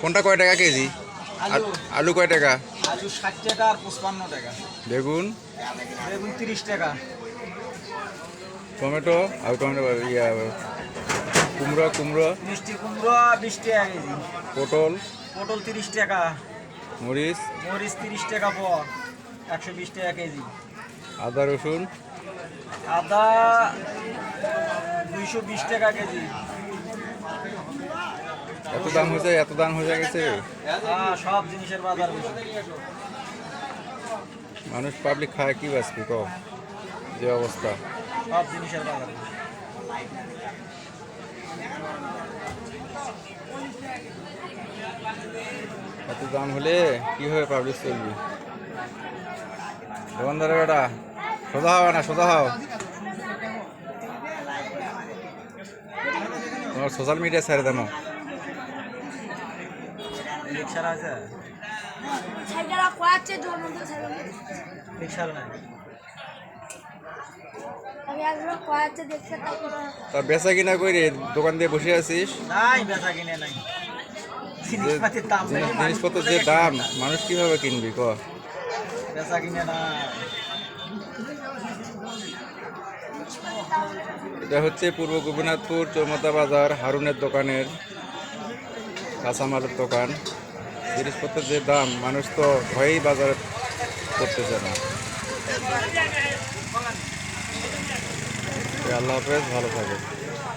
কোনটা কয় টাকা কেজি? আলু। কয় টাকা? আলু ষাট টাকা আর পঁচপান্ন টাকা। বেগুন? বেগুন তিরিশ টাকা। টমেটো? আর টমেটো ইয়া কুমড়ো কুমড়ো? মিষ্টি কুমড়ো বিশ টাকা কেজি। পটল? পটল তিরিশ টাকা। মরিচ? মরিচ তিরিশ টাকা পর একশো বিশ টাকা কেজি। আদা রসুন? আদা দুইশো বিশ টাকা কেজি। এত দাম হয়েছে এত দাম হয়ে গেছে? হ্যাঁ সব জিনিসের বাজার মানুষ পাবলিক খায় কি বাঁচবি ক যে অবস্থা। সব জিনিসের বাজার এত দাম হলে কি হবে পাবলিক চলবি? দোকানদারের বেটা সোজা হওয়া না সোজা হও। তোমার সোশ্যাল মিডিয়া ছেড়ে দেবো। রিক্সার আছে? কয়াচ্ছে রিক্সার নাই? তা বেচা কিনা করে দোকান দিয়ে বসে আছিস? নাই বেচা কিনে নাই। যে দাম মানুষ জিনিসপত্রের যে দাম মানুষ কীভাবে কিনবি ক? বেচা কিনে না এটা হচ্ছে পূর্ব গোপীনাথপুর চৌমাথা বাজার হারুনের দোকানের কাঁচামালের দোকান, জিনিসপত্রের যে দাম, মানুষ তো ভয়েই বাজারে করতেছে না। আল্লাহ হাফেজ, ভালো থাকে